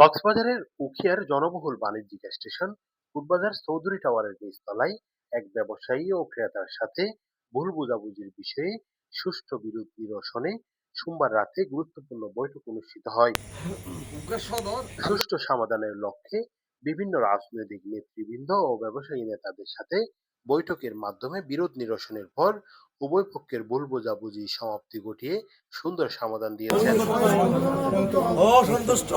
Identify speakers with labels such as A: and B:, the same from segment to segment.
A: কক্সবাজারের উখিয়ার জনবহুল বাণিজ্যিক স্টেশন ফুটবাজার চৌধুরী টাওয়ারের নিচতলায় এক ব্যবসায়ী ও ক্রেতার সাথে ভুল বোঝাবুঝির বিষয়ে সুষ্ঠু বিরোধ নিরসনে সোমবার রাতে গুরুত্বপূর্ণ বৈঠক অনুষ্ঠিত হয়। সুষ্ঠু সমাধানের লক্ষ্যে বিভিন্ন রাজনৈতিক নেতৃবৃন্দ ও ব্যবসায়ী নেতাদের সাথে বৈঠকের মাধ্যমে বিরোধ নিরসনের পর উভয় পক্ষের ভুল বোঝাবুঝি সমাপ্তি ঘটিয়ে সুন্দর সমাধান দিয়েছেন
B: ও সন্তুষ্ট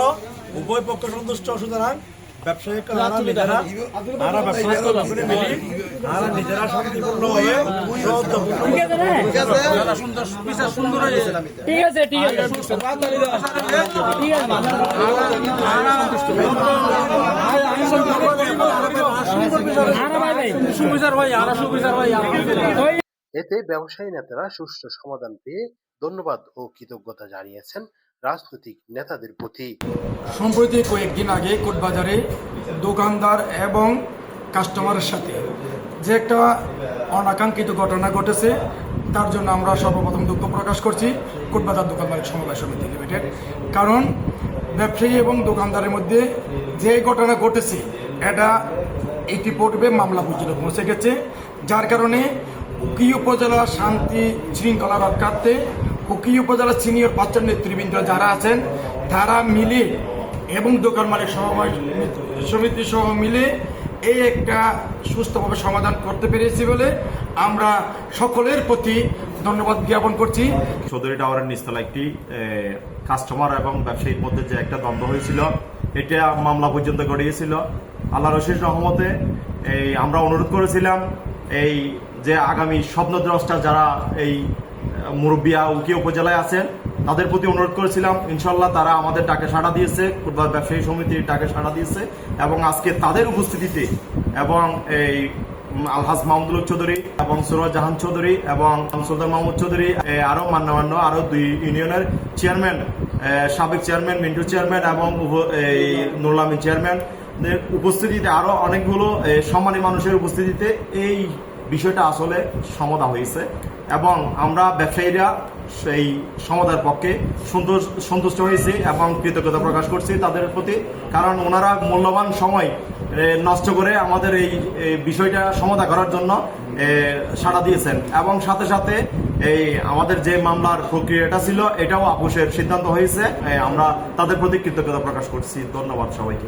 B: উভয় পক্ষ সন্তুষ্ট সুতরাং ব্যবসায়িক আরা নিজেরা আরা ব্যবসায়িক করে মিলি আরা নিজেরা শান্তিপূর্ণ হয়ে
C: সুন্দর হয়েছে
D: ঠিক আছে ঠিক আছে ঠিক আছে ভাই ভাই
C: সুবিচার ভাই আরা সুবিচার ভাই
D: ওই
A: এতে ব্যবসায়ী নেতারা সুষ্ঠু সমাধান পেয়ে ধন্যবাদ ও কৃতজ্ঞতা জানিয়েছেন রাজনৈতিক নেতাদের প্রতি।
E: সম্প্রতি কয়েকদিন আগে কোটবাজারে দোকানদার এবং কাস্টমারের সাথে যে একটা অনাকাঙ্ক্ষিত ঘটনা ঘটেছে, তার জন্য আমরা সর্বপ্রথম দুঃখ প্রকাশ করছি কোটবাজার দোকান মালিক সমবায় সমিতি লিমিটেড। কারণ ব্যবসায়ী এবং দোকানদারের মধ্যে যে ঘটনা ঘটেছে, এটা ইতিপূর্বে মামলা পর্যন্ত পৌঁছে গেছে, যার কারণে উকি উপজেলা শান্তি শৃঙ্খলা রক্ষার্থে, উকি উপজেলা সিনিয়র পাঁচজন নেতৃবৃন্দ যারা আছেন, তারা মিলে এবং দোকান মালিক সমিতি সহ মিলে এই একটা সুস্থভাবে সমাধান করতে পেরেছি বলে আমরা সকলের প্রতি ধন্যবাদ জ্ঞাপন করছি।
B: চৌধুরী টাওয়ারের নিস্তলা একটি কাস্টমার এবং ব্যবসায়ীর মধ্যে যে একটা দ্বন্দ্ব হয়েছিল, এটা মামলা পর্যন্ত গড়িয়েছিল। আল্লাহ রশিদ রহমতে এই আমরা অনুরোধ করেছিলাম, এই যে আগামী স্বপ্নদ্রষ্টা যারা এই মুরব্বিয়া উকি উপজেলায় আছেন তাদের প্রতি অনুরোধ করেছিলাম ইনশাল্লাহ তারা আমাদের ডাকে সাড়া দিয়েছে কুরবান ব্যবসায়ী সমিতির ডাকে সাড়া দিয়েছে এবং আজকে তাদের উপস্থিতিতে এবং এই আলহাজ মাহমুদুল চৌধুরী এবং সুরজ জাহান চৌধুরী এবং সুলতান মাহমুদ চৌধুরী এ, আরও মান্যমান্য আরও দুই ইউনিয়নের চেয়ারম্যান সাবেক চেয়ারম্যান মিন্টু চেয়ারম্যান এবং এই নুরলামিন চেয়ারম্যান উপস্থিতিতে আরও অনেকগুলো সম্মানী মানুষের উপস্থিতিতে এই বিষয়টা আসলে সমাধা হয়েছে এবং আমরা ব্যবসায়ীরা সেই সমাধার পক্ষে সন্তুষ্ট হয়েছি এবং কৃতজ্ঞতা প্রকাশ করছি তাদের প্রতি। কারণ ওনারা মূল্যবান সময় নষ্ট করে আমাদের এই এই বিষয়টা সমাধা করার জন্য সাড়া দিয়েছেন। এবং সাথে সাথে এই আমাদের যে মামলার প্রক্রিয়াটা ছিল, এটাও আপোষের সিদ্ধান্ত হয়েছে। আমরা তাদের প্রতি কৃতজ্ঞতা প্রকাশ করছি। ধন্যবাদ সবাইকে।